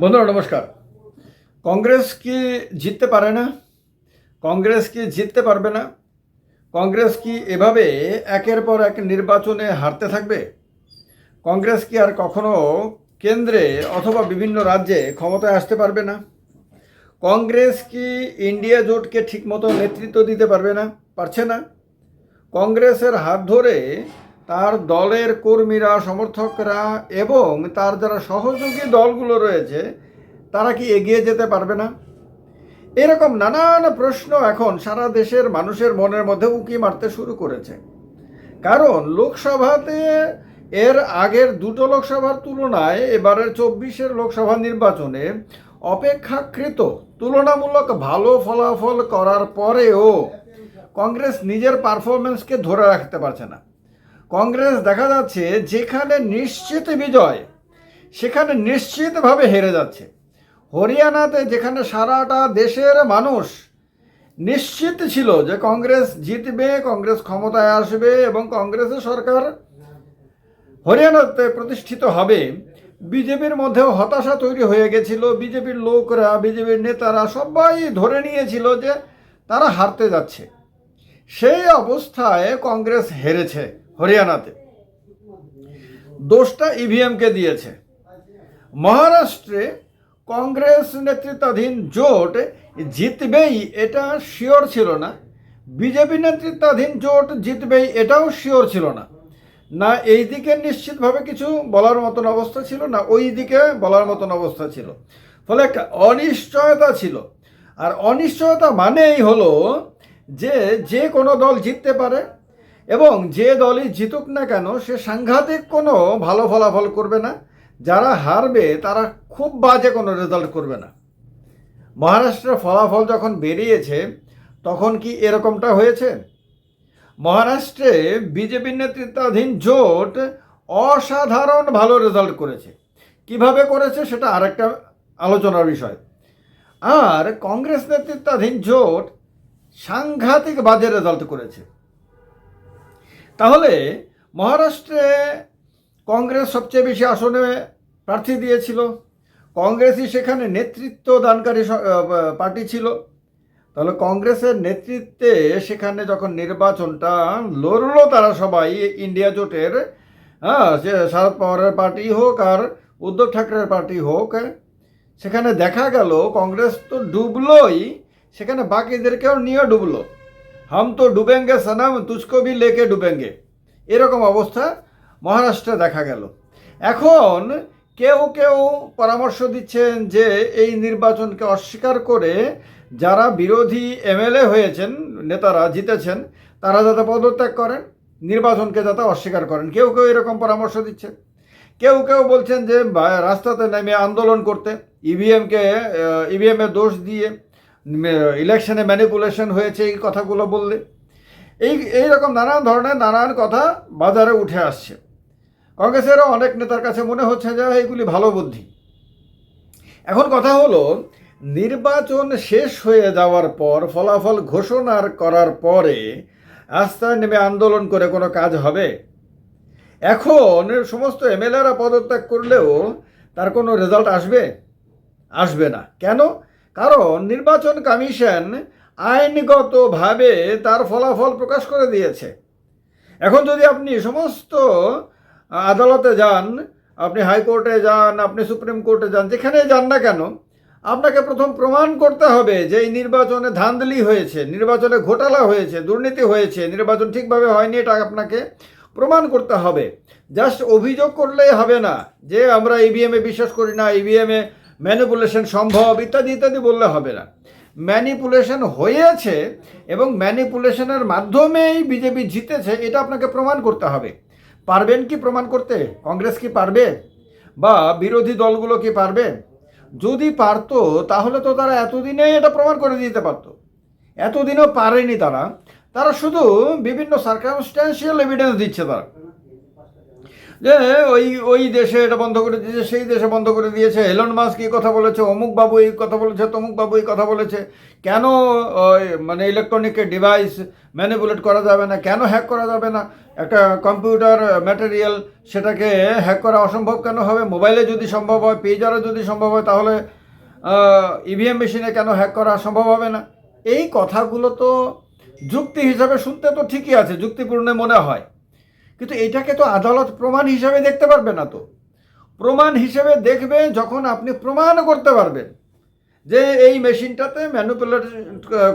বন্ধুরা, নমস্কার। কংগ্রেস কি জিততে পারে না? কংগ্রেস কি জিততে পারবে না? কংগ্রেস কি এভাবে একের পর এক নির্বাচনে হারতে থাকবে? কংগ্রেস কি আর কখনো কেন্দ্রে অথবা বিভিন্ন রাজ্যে ক্ষমতায় আসতে পারবে না? কংগ্রেস কি ইন্ডিয়া জোটকে ঠিকমতো নেতৃত্ব দিতে পারবে না? পারছে না? কংগ্রেসের হাত ধরে তার দলের কর্মীরা, সমর্থকরা এবং তার যারা সহযোগী দলগুলো রয়েছে, তারা কি এগিয়ে যেতে পারবে না? এরকম নানান প্রশ্ন এখন সারা দেশের মানুষের মনের মধ্যে উকি মারতে শুরু করেছে। কারণ লোকসভাতে এর আগের দুটো লোকসভার তুলনায় এবারের চব্বিশের লোকসভা নির্বাচনে অপেক্ষাকৃত তুলনামূলক ভালো ফলাফল করার পরেও কংগ্রেস নিজের পারফরমেন্সকে ধরে রাখতে পারছে না। কংগ্রেস দেখা যাচ্ছে যেখানে নিশ্চিত বিজয়, সেখানে নিশ্চিতভাবে হেরে যাচ্ছে। হরিয়ানাতে যেখানে সারাটা দেশের মানুষ নিশ্চিত ছিল যে কংগ্রেস জিতবে, কংগ্রেস ক্ষমতায় আসবে এবং কংগ্রেসের সরকার হরিয়ানাতে প্রতিষ্ঠিত হবে, বিজেপির মধ্যেও হতাশা তৈরি হয়ে গেছিল। বিজেপির লোকরা, বিজেপির নেতারা সবাই ধরে নিয়েছিল যে তারা হারতে যাচ্ছে। সেই অবস্থায় কংগ্রেস হেরেছে। হরিয়ানাতে। দোষটা ইভিএমকে দিয়েছে। মহারাষ্ট্রে কংগ্রেস নেতৃত্বাধীন জোট জিতবেই এটা শিওর ছিল না। বিজেপি নেতৃত্বাধীন জোট জিতবেই এটাও শিওর ছিল না। না এই দিকে নিশ্চিতভাবে কিছু বলার মতন অবস্থা ছিল, না ওই দিকে বলার মতন অবস্থা ছিল। ফলে একটা অনিশ্চয়তা ছিল। আর অনিশ্চয়তা মানেই হলো যে যে কোনো দল জিততে পারে এবং যে দলই জিতুক না কেন, সে সাংঘাতিক কোনো ভালো ফলাফল করবে না। যারা হারবে, তারা খুব বাজে কোনো রেজাল্ট করবে না। মহারাষ্ট্রের ফলাফল যখন বেরিয়েছে, তখন কি এরকমটা হয়েছে? মহারাষ্ট্রে বিজেপি নেতৃত্বাধীন জোট অসাধারণ ভালো রেজাল্ট করেছে। কীভাবে করেছে সেটা আরেকটা আলোচনার বিষয়। আর কংগ্রেস নেতৃত্বাধীন জোট সাংঘাতিক বাজে রেজাল্ট করেছে। তাহলে মহারাষ্ট্রে কংগ্রেস সবচেয়ে বেশি আসনে প্রার্থী দিয়েছিল। কংগ্রেসই সেখানে নেতৃত্ব দানকারী পার্টি ছিল। তাহলে কংগ্রেসের নেতৃত্বে সেখানে যখন নির্বাচনটা লড়লো তারা সবাই, ইন্ডিয়া জোটের হ্যাঁ সে শরদ পাওয়ারের পার্টি হোক আর উদ্ধব ঠাকরের পার্টি হোক, সেখানে দেখা গেল কংগ্রেস তো ডুবলোই, সেখানে বাকিদেরকেও নিয়ে ডুবলো। হাম তো ডুবেঙ্গে সনম তুচকো ভি লেকে ডুবেঙ্গে এরকম অবস্থা মহারাষ্ট্রে দেখা গেল। এখন কেউ কেউ পরামর্শ দিচ্ছেন যে এই নির্বাচনকে অস্বীকার করে যারা বিরোধী এমএলএ হয়েছেন, নেতারা জিতেছেন, তারা যাতে পদত্যাগ করেন, নির্বাচনকে যাতে অস্বীকার করেন। কেউ কেউ এরকম পরামর্শ দিচ্ছে কেউ কেউ বলছেন যে রাস্তাতে নেমে আন্দোলন করতে, ইভিএমকে ইভিএমের দোষ দিয়ে ইলেকশনে ম্যানিপুলেশন হয়েছে, এই কথাগুলো বললে। এই এই রকম নানান ধরনের নানান কথা বাজারে উঠে আসছে। কংগ্রেসেরও অনেক নেতার কাছে মনে হচ্ছে যে, এইগুলি ভালো বুদ্ধি। এখন কথা হলো, নির্বাচন শেষ হয়ে যাওয়ার পর, ফলাফল ঘোষণার করার পরে রাস্তায় নেমে আন্দোলন করে কোনো কাজ হবে? এখন সমস্ত এমএলএরা পদত্যাগ করলেও তার কোনো রেজাল্ট আসবে? আসবে না। কেন? কারণ নির্বাচন কমিশন আইনগতভাবে তার ফলাফল প্রকাশ করে দিয়েছে। এখন যদি আপনি সমস্ত আদালতে যান, আপনি হাইকোর্টে যান, আপনি সুপ্রিম কোর্টে যান, যেখানে যান না কেন, আপনাকে প্রথম প্রমাণ করতে হবে যে এই নির্বাচনে ধান্দলি হয়েছে, নির্বাচনে ঘোটালা হয়েছে, দুর্নীতি হয়েছে, নির্বাচন ঠিকভাবে হয়নি, এটা আপনাকে প্রমাণ করতে হবে। জাস্ট অভিযোগ করলেই হবে না যে আমরা ইভিএমে বিশ্বাস করি না ইভিএমে ম্যানিপুলেশন সম্ভব ইত্যাদি ইত্যাদি বললে হবে না। ম্যানিপুলেশন হয়েছে এবং ম্যানিপুলেশনের মাধ্যমেই বিজেপি জিতেছে, এটা আপনাকে প্রমাণ করতে হবে। পারবেন কি প্রমাণ করতে? কংগ্রেস কি পারবে? বা বিরোধী দলগুলো কি পারবে? যদি পারতো, তাহলে তো তারা এতদিনে এটা প্রমাণ করে দিতে পারতো। এতদিনও পারেনি তারা। তারা শুধু বিভিন্ন সার্কামস্ট্যান্সিয়াল এভিডেন্স দিচ্ছে তারা। যে ওই ওই দেশে এটা বন্ধ করে দিয়েছে, সেই দেশে বন্ধ করে দিয়েছে। এলন মাস্ক এই কথা বলেছে, অমুক বাবু এই কথা বলেছে, তমুক বাবু এই কথা বলেছে। কেন মানে ইলেকট্রনিক ডিভাইস ম্যানিপুলেট করা যাবে না? কেন হ্যাক করা যাবে না? একটা কম্পিউটার ম্যাটেরিয়াল সেটাকে হ্যাক করা অসম্ভব কেন হবে? মোবাইলে যদি সম্ভব হয় পেজারে যদি সম্ভব হয়, তাহলে ইভিএম মেশিনে কেন হ্যাক করা সম্ভব হবে না? এই কথাগুলো তো যুক্তি হিসাবে শুনতে তো ঠিকই আছে, যুক্তিপূর্ণ মনে হয়। কিন্তু এটাকে তো আদালত প্রমাণ হিসাবে দেখতে পারবে না তো। প্রমাণ হিসেবে দেখবে যখন আপনি প্রমাণ করতে পারবেন যে এই মেশিনটাতে ম্যানুপুলেট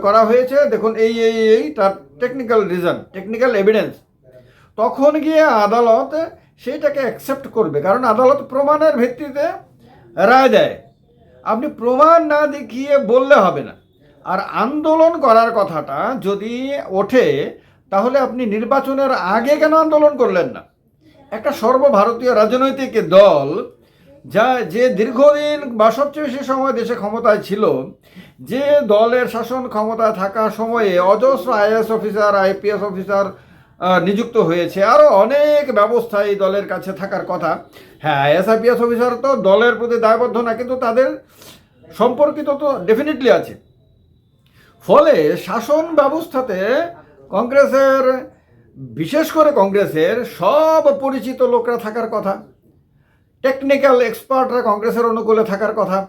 করা হয়েছে, দেখুন এই এই এই, তার টেকনিক্যাল রিজন টেকনিক্যাল এভিডেন্স তখন গিয়ে আদালত সেইটাকে অ্যাকসেপ্ট করবে, কারণ আদালত প্রমাণের ভিত্তিতে রায় দেয়। আপনি প্রমাণ না দেখিয়ে বললে হবে না। আর আন্দোলন করার কথাটা যদি ওঠে তাহলে আপনি নির্বাচনের আগে কেন আন্দোলন করলেন না? একটা সর্বভারতীয় রাজনৈতিক দল যা যে দীর্ঘদিন বা সবচেয়ে বেশি সময় দেশে ক্ষমতায় ছিল, যে দলের শাসন ক্ষমতায় থাকা সময়ে অজস্র আইএস অফিসার, আইপিএস অফিসার নিযুক্ত হয়েছে। আরও অনেক ব্যবস্থা এই দলের কাছে থাকার কথা। হ্যাঁ আইএস, আইপিএস অফিসার তো দলের প্রতি দায়বদ্ধ না, কিন্তু তাদের সম্পর্কিত তো ডেফিনেটলি আছে। ফলে শাসন ব্যবস্থাতে কংগ্রেসের, বিশেষ করে কংগ্রেসের সব পরিচিত লোকরা থাকার কথা টেকনিক্যাল এক্সপার্টরা কংগ্রেসের অনুকূলে থাকার কথা,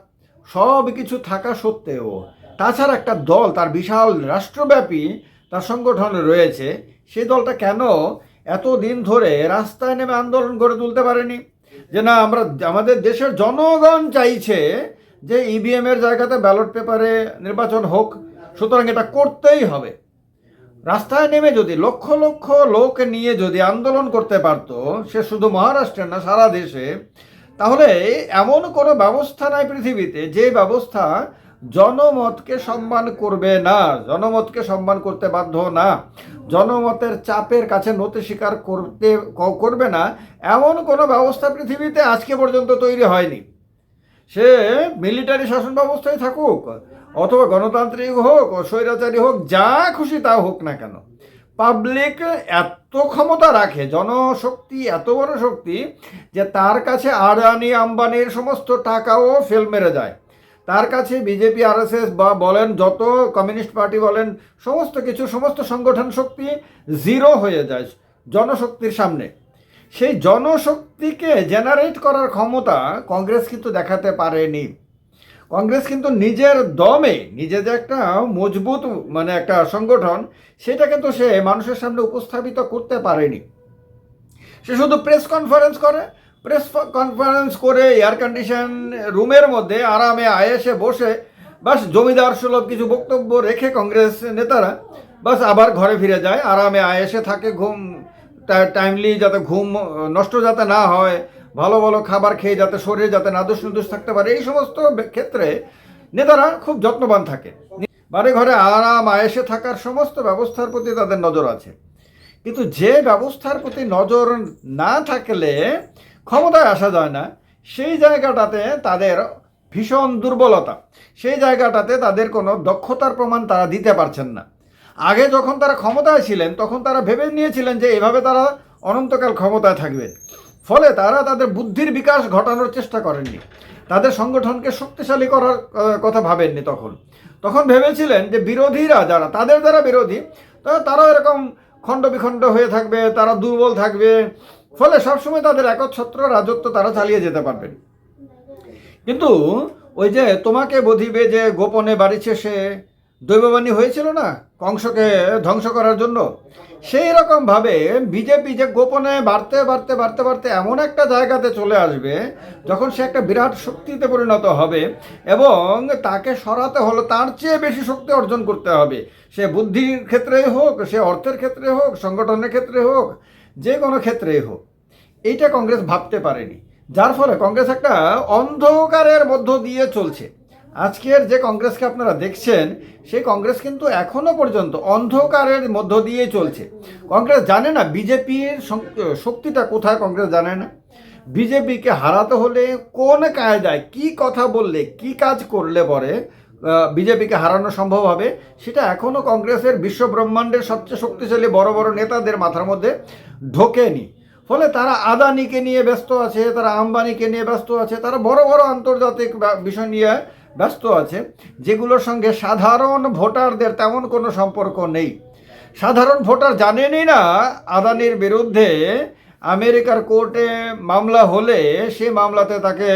সব কিছু থাকা সত্ত্বেও তাছাড়া একটা দল, তার বিশাল রাষ্ট্রব্যাপী তার সংগঠন রয়েছে সেই দলটা কেন এত দিন ধরে রাস্তায় নেমে আন্দোলন গড়ে তুলতে পারেনি? যে না, আমরা, আমাদের দেশের জনগণ চাইছে যে ইভিএমের জায়গাতে ব্যালট পেপারে নির্বাচন হোক, সুতরাং এটা করতেই হবে। রাস্তায় নেমে যদি লক্ষ লক্ষ লোক নিয়ে যদি আন্দোলন করতে পারতো, সে শুধু মহারাষ্ট্রের না, সারা দেশে, তাহলে এমন কোনো ব্যবস্থা নাই পৃথিবীতে যে ব্যবস্থা জনমতকে সম্মান করবে না। জনমতকে সম্মান করতে বাধ্য না। জনমতের চাপের কাছে নতি স্বীকার করতে, করবে না। এমন কোনো ব্যবস্থা পৃথিবীতে আজকে পর্যন্ত তৈরি হয়নি। সে মিলিটারি শাসন ব্যবস্থায় থাকুক অথবা গণতান্ত্রিক হোক স্বৈরাচারী হোক, যা খুশি তা হোক না কেন। পাবলিক এত ক্ষমতা রাখে, জনশক্তি এত বড় শক্তি, যে তার কাছে আদানি আম্বানির সমস্ত টাকাও ফেল মেরে যায়। তার কাছে বিজেপি, আরএসএস বা বলেন যত কমিউনিস্ট পার্টি বলেন, সমস্ত কিছু, সমস্ত সংগঠন শক্তি জিরো হয়ে যায় জনশক্তির সামনে। সেই জনশক্তিকে জেনারেট করার ক্ষমতা কংগ্রেস কিন্তু দেখাতে পারেনি। কংগ্রেস কিন্তু নিজের দমে নিজে যে একটা মজবুত মানে একটা সংগঠন সেটা কিন্তু সে মানুষের সামনে উপস্থাপিত করতে পারেনি। সে শুধু প্রেস কনফারেন্স করে প্রেস কনফারেন্স করে এয়ার কন্ডিশন রুমের মধ্যে আরামে আয়েসে বসে, বাস জমিদার সুলভ কিছু বক্তব্য রেখে কংগ্রেস নেতারা, বাস আবার ঘরে ফিরে যায়, আরামে আয়েসে থাকে, ঘুম টাইমলি যাতে ঘুম নষ্ট যাতে না হয় ভালো ভালো খাবার খেয়ে যাতে শরীরে যাতে নাদুস নুদুস থাকতে পারে, এই সমস্ত ক্ষেত্রে নেতারা খুব যত্নবান থাকে বাড়ি ঘরে আরাম, আয়েসে থাকার সমস্ত ব্যবস্থার প্রতি তাদের নজর আছে। কিন্তু যে ব্যবস্থার প্রতি নজর না থাকলে ক্ষমতায় আসা যায় না। সেই জায়গাটাতে তাদের ভীষণ দুর্বলতা। সেই জায়গাটাতে তাদের কোনো দক্ষতার প্রমাণ তারা দিতে পারছেন না। আগে যখন তারা ক্ষমতায় ছিলেন, তখন তারা ভেবে নিয়েছিলেন যে এভাবে তারা অনন্তকাল ক্ষমতায় থাকবে। ফলে তারা তাদের বুদ্ধির বিকাশ ঘটানোর চেষ্টা করেননি। তাদের সংগঠনকে শক্তিশালী করার কথা ভাবেননি তখন। তখন ভেবেছিলেন যে বিরোধীরা যারা, তাদের যারা বিরোধী, তা তারাও এরকম খণ্ড বিখণ্ড হয়ে থাকবে, তারা দুর্বল থাকবে। ফলে সবসময় তাদের একচ্ছত্র রাজত্ব তারা চালিয়ে যেতে পারবেন কিন্তু ওই যে তোমাকে বধিবে যে গোপনে বাড়িছে সে দৈববাণী হয়েছিল না কংসকে ধ্বংস করার জন্য? সেই রকম ভাবে বিজেপি যে গোপনে বাড়তে বাড়তে বাড়তে বাড়তে এমন একটা জায়গাতে চলে আসবে, যখন সে একটা বিরাট শক্তিতে পরিণত হবে এবং তাকে সরাতে হলে তার চেয়ে বেশি শক্তি অর্জন করতে হবে। সে বুদ্ধির ক্ষেত্রেই হোক, সে অর্থের ক্ষেত্রে হোক, সংগঠনের ক্ষেত্রে হোক, যে কোনো ক্ষেত্রেই হোক, এইটা কংগ্রেস ভাবতে পারেনি। যার ফলে কংগ্রেস একটা অন্ধকারের মধ্য দিয়ে চলছে। আজকের যে কংগ্রেসকে আপনারা দেখছেন, সেই কংগ্রেস কিন্তু এখনও পর্যন্ত অন্ধকারের মধ্য দিয়ে চলছে। কংগ্রেস জানে না বিজেপির শক্তিটা কোথায়, কংগ্রেস জানে না। বিজেপিকে হারাতে হলে কোন কায়দায় কি কথা বললে, কি কাজ করলে পরে বিজেপিকে হারানো সম্ভব হবে, সেটা এখনও কংগ্রেসের বিশ্ব ব্রহ্মাণ্ডের সবচেয়ে শক্তিশালী বড় বড় নেতাদের মাথার মধ্যে ঢোকেনি। ফলে তারা আদানিকে নিয়ে ব্যস্ত আছে, তারা আম্বানিকে নিয়ে ব্যস্ত আছে, তারা বড় বড় আন্তর্জাতিক বিষয় নিয়ে ব্যস্ত আছে, যেগুলোর সঙ্গে সাধারণ ভোটারদের তেমন কোনো সম্পর্ক নেই। সাধারণ ভোটার জানেনই না আদানির বিরুদ্ধে আমেরিকার কোর্টে মামলা হলে সে মামলাতে তাকে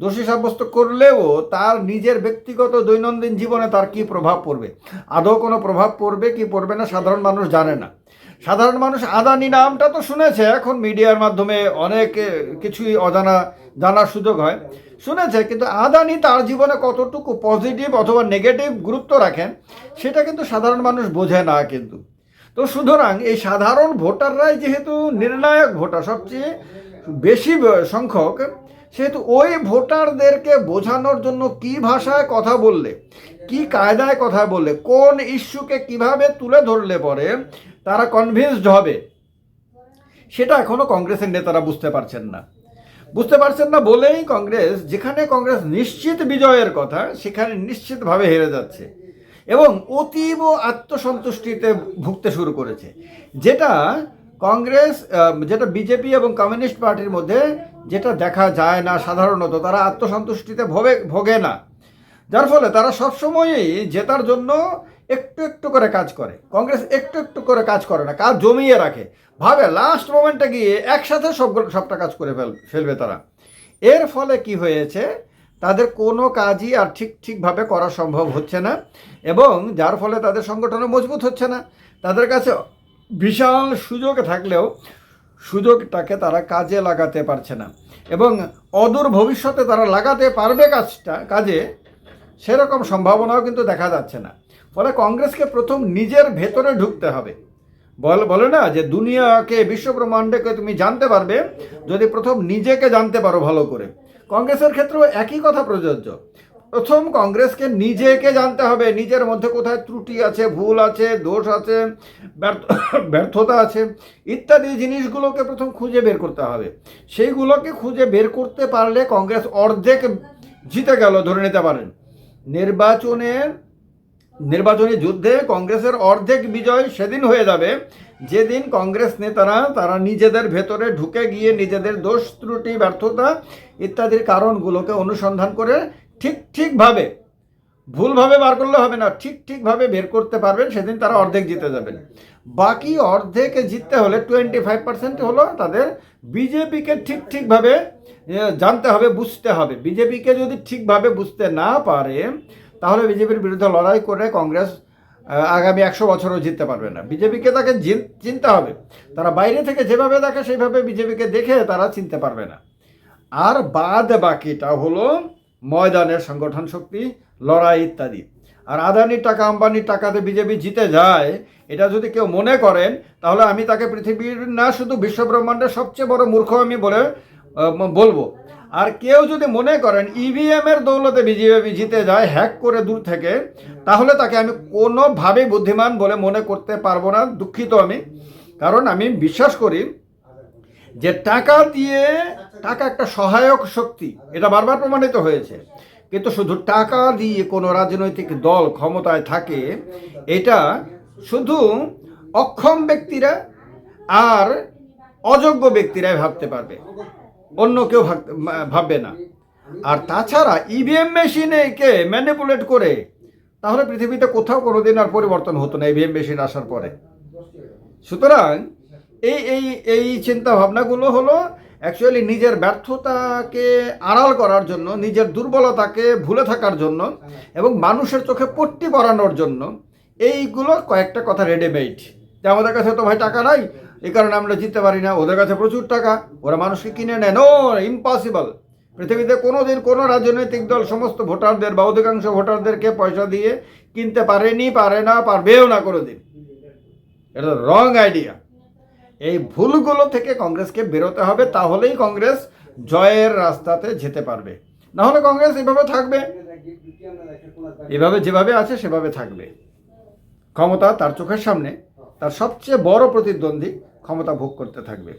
দোষী সাব্যস্ত করলেও তার নিজের ব্যক্তিগত দৈনন্দিন জীবনে তার কি প্রভাব পড়বে? আদৌ কোনো প্রভাব পড়বে কি পড়বে না? সাধারণ মানুষ জানে না। সাধারণ মানুষ আদানি নামটা তো শুনেছে, এখন মিডিয়ার মাধ্যমে অনেক কিছুই অজানা জানার সুযোগ হয়। শুনেছে, কিন্তু আদানি তার জীবনে কতটুকু পজিটিভ অথবা নেগেটিভ গুরুত্ব রাখেন, সেটা কিন্তু সাধারণ মানুষ বোঝে না কিন্তু। তো সুতরাং এই সাধারণ ভোটাররাই যেহেতু নির্ণায়ক ভোটার, সবচেয়ে বেশি সংখ্যক, সেহেতু ওই ভোটারদেরকে বোঝানোর জন্য কি ভাষায় কথা বললে, কি কায়দায় কথা বললে, কোন ইস্যুকে কীভাবে তুলে ধরলে পরে তারা কনভিন্সড হবে। সেটা এখনও কংগ্রেসের নেতারা বুঝতে পারছেন না। বুঝতে পারছেন না বলেই কংগ্রেস, যেখানে কংগ্রেস নিশ্চিত বিজয়ের কথা, সেখানে নিশ্চিতভাবে হেরে যাচ্ছে এবং অতীব আত্মসন্তুষ্টিতে ভুগতে শুরু করেছে। যেটা কংগ্রেস যেটা বিজেপি এবং কমিউনিস্ট পার্টির মধ্যে যেটা দেখা যায় না সাধারণত, তারা আত্মসন্তুষ্টিতে ভোগে ভোগে না। যার ফলে তারা সবসময়ই জেতার জন্য একটু একটু করে কাজ করে। কংগ্রেস একটু একটু করে কাজ করে না, কাজ জমিয়ে রাখে। ভাবে লাস্ট মোমেন্টে গিয়ে একসাথে সব সবটা কাজ করে ফেল ফেলবে তারা। এর ফলে কি হয়েছে? তাদের কোনো কাজই আর ঠিক ঠিকভাবে করা সম্ভব হচ্ছে না এবং যার ফলে তাদের সংগঠনও মজবুত হচ্ছে না। তাদের কাছে বিশাল সুযোগ থাকলেও সুযোগটাকে তারা কাজে লাগাতে পারছে না এবং অদূর ভবিষ্যতে তারা লাগাতে পারবে কাজটা কাজে সেরকম সম্ভাবনাও কিন্তু দেখা যাচ্ছে না। ফলে কংগ্রেসকে প্রথম নিজের ভেতরে ঢুকতে হবে। বল, বলে না যে দুনিয়াকে, বিশ্বব্রহ্মাণ্ডকে তুমি জানতে পারবে, যদি প্রথম নিজেকে জানতে পারো ভালো করে। কংগ্রেসের ক্ষেত্রেও একই কথা প্রযোজ্য। প্রথম কংগ্রেসকে নিজেকে জানতে হবে, নিজের মধ্যে কোথায় ত্রুটি আছে, ভুল আছে, দোষ আছে, ব্যর্থ, ব্যর্থতা আছে, ইত্যাদি জিনিসগুলোকে প্রথম খুঁজে বের করতে হবে। সেইগুলোকে খুঁজে বের করতে পারলে কংগ্রেস অর্ধেক জিতে গেল, ধরে নিতে পারেন। নির্বাচনের নির্বাচনী যুদ্ধে কংগ্রেসের অর্ধেক বিজয় সেদিন হয়ে যাবে। যেদিন কংগ্রেস নেতারা, তারা নিজেদের ভেতরে ঢুকে গিয়ে নিজেদের দোষ, ত্রুটি, ব্যর্থতা ইত্যাদির কারণগুলোকে অনুসন্ধান করে ঠিক ঠিকভাবে, ভুলভাবে বার করলে হবে না, ঠিক ঠিকভাবে বের করতে পারবেন, সেদিন তারা অর্ধেক জিতে যাবেন। বাকি অর্ধেক জিততে হলে টোয়েন্টি ফাইভ পার্সেন্ট হলো তাদের বিজেপিকে ঠিক ঠিকভাবে জানতে হবে, বুঝতে হবে। বিজেপিকে যদি ঠিকভাবে বুঝতে না পারে তাহলে বিজেপির বিরুদ্ধে লড়াই করে কংগ্রেস আগামী একশো বছরও জিততে পারবে না। বিজেপিকে তাকে চিনতে হবে। তারা বাইরে থেকে যেভাবে দেখে, সেইভাবে বিজেপিকে দেখে তারা চিনতে পারবে না। আর বাদ বাকিটা হলো ময়দানের সংগঠন শক্তি, লড়াই ইত্যাদি। আর আদানির টাকা, আম্বানির টাকাতে বিজেপি জিতে যায়, এটা যদি কেউ মনে করেন, তাহলে আমি তাকে পৃথিবীর না শুধু বিশ্বব্রহ্মাণ্ডের সবচেয়ে বড় মূর্খ আমি বলে বলব। আর কেউ যদি মনে করেন ইভিএম এর দৌলতে বিজেপি জিতে যায়, হ্যাক করে দূর থেকে, তাহলে তাকে আমি কোনোভাবেই বুদ্ধিমান বলে মনে করতে পারব না, দুঃখিত আমি। কারণ আমি বিশ্বাস করি যে টাকা দিয়ে টাকা একটা সহায়ক শক্তি, এটা বারবার প্রমাণিত হয়েছে। কিন্তু শুধু টাকা দিয়ে কোনো রাজনৈতিক দল ক্ষমতায় থাকে, এটা শুধু অক্ষম ব্যক্তিরা আর অযোগ্য ব্যক্তিরাই ভাবতে পারবে। অন্য কেউ ভাববে না। আর তাছাড়া ইভিএম মেশিনেকে ম্যানিপুলেট করে, তাহলে পৃথিবীতে কোথাও কোনোদিন আর পরিবর্তন হতো না ইভিএম মেশিন আসার পরে। সুতরাং এই এই এই চিন্তা ভাবনাগুলো হলো অ্যাকচুয়ালি নিজের ব্যর্থতাকে আড়াল করার জন্য, নিজের দুর্বলতাকে ভুলে থাকার জন্য এবং মানুষের চোখে পট্টি পরানোর জন্য, এইগুলো কয়েকটা কথা রেডিমেড যে আমাদের কাছে তো ভাই টাকা নাই এই কারণে আমরা জিততে পারি না। ওদের কাছে প্রচুর টাকা, ওরা মানুষকে কিনে নেয়। নো ইম্পসিবল পৃথিবীতে কোনো দিন কোনো রাজনৈতিক দল, সমস্ত ভোটারদের বা অধিকাংশ ভোটারদেরকে পয়সা দিয়ে কিনতে পারেনি, পারে না, পারবেও না কোনো দিন এটা রং আইডিয়া এই ভুলগুলো থেকে কংগ্রেসকে বেরোতে হবে, তাহলেই কংগ্রেস জয়ের রাস্তাতে যেতে পারবে। না হলে কংগ্রেস এভাবে থাকবে। এভাবে যেভাবে আছে, সেভাবে থাকবে। ক্ষমতা তার চোখের সামনে, তার সবচেয়ে বড় প্রতিদ্বন্দ্বী ক্ষমতা ভোগ করতে থাকবে।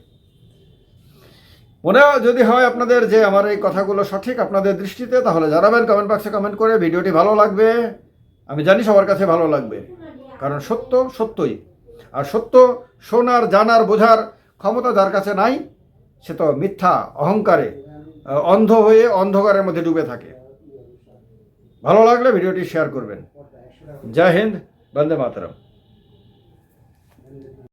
মনে যদি হয় আপনাদের যে আমার এই কথাগুলো সঠিক আপনাদের দৃষ্টিতে, তাহলে জানাবেন কমেন্ট বক্সে কমেন্ট করে ভিডিওটি ভালো লাগবে। আমি জানি সবার কাছে ভালো লাগবে, কারণ সত্য সত্যই। আর সত্য শোনার, জানার, বোঝার ক্ষমতা যার কাছে নাই, সে তো মিথ্যা, অহংকারে অন্ধ হয়ে অন্ধকারের মধ্যে ডুবে থাকে। ভালো লাগলে ভিডিওটি শেয়ার করবেন। জয় হিন্দ, বন্দে মাতরম।